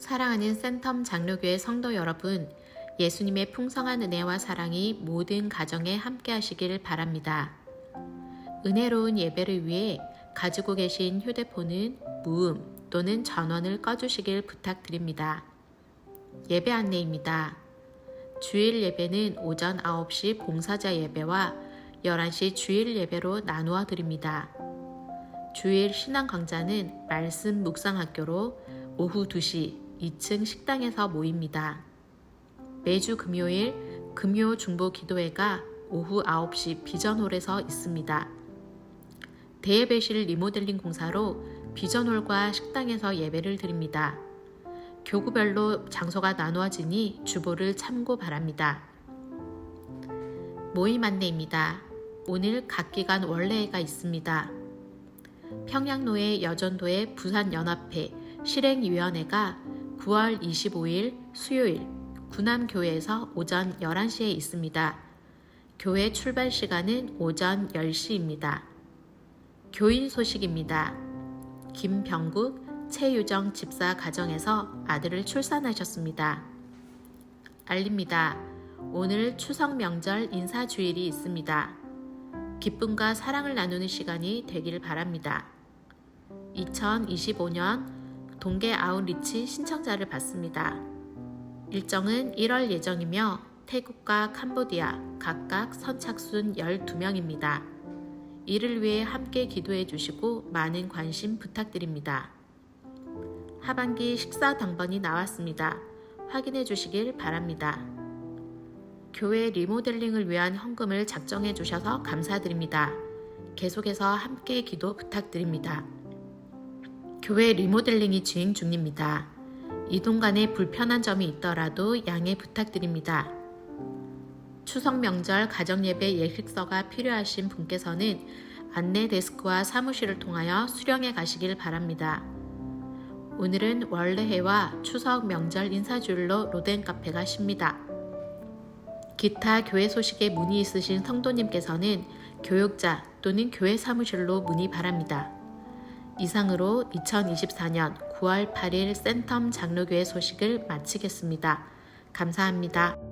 사랑하는 센텀 장로교회 성도 여러분, 예수님의 풍성한 은혜와 사랑이 모든 가정에 함께 하시길 바랍니다. 은혜로운 예배를 위해 가지고 계신 휴대폰은 무음 또는 전원을 꺼주시길 부탁드립니다. 예배 안내입니다. 주일 예배는 오전 9시 봉사자 예배와 11시 주일 예배로 나누어 드립니다. 주일 신앙 강좌는 말씀 묵상학교로 오후 2시 2층 식당에서 모입니다. 매주 금요일 금요 중보 기도회가 오후 9시 비전홀에서 있습니다. 대예배실 리모델링 공사로 비전홀과 식당에서 예배를 드립니다. 교구별로 장소가 나누어지니 주보를 참고 바랍니다. 모임 안내입니다. 오늘 각 기관 원래회가 있습니다. 평양노회 여전도회 부산연합회 실행위원회가 9월 25일 수요일 구남교회에서 오전 11시에 있습니다. 교회 출발 시간은 오전 10시입니다. 교인 소식입니다. 김병국, 최유정 집사 가정에서 아들을 출산하셨습니다. 알립니다. 오늘 추석 명절 인사주일이 있습니다. 기쁨과 사랑을 나누는 시간이 되길 바랍니다. 2025년 동계 아웃리치 신청자를 받습니다. 일정은 1월 예정이며 태국과 캄보디아 각각 선착순 12명입니다. 이를 위해 함께 기도해 주시고 많은 관심 부탁드립니다. 하반기 식사 당번이 나왔습니다. 확인해 주시길 바랍니다. 교회 리모델링을 위한 헌금을 작정해 주셔서 감사드립니다. 계속해서 함께 기도 부탁드립니다. 교회 리모델링이 진행 중입니다. 이동 간에 불편한 점이 있더라도 양해 부탁드립니다. 추석 명절 가정예배 예식서가 필요하신 분께서는 안내 데스크와 사무실을 통하여 수령해 가시길 바랍니다. 오늘은 원래해와 추석 명절 인사줄로 로덴 카페가 쉽니다. 기타 교회 소식에 문의 있으신 성도님께서는 교육자 또는 교회 사무실로 문의 바랍니다. 이상으로 2024년 9월 8일 센텀 장로교회 소식을 마치겠습니다. 감사합니다.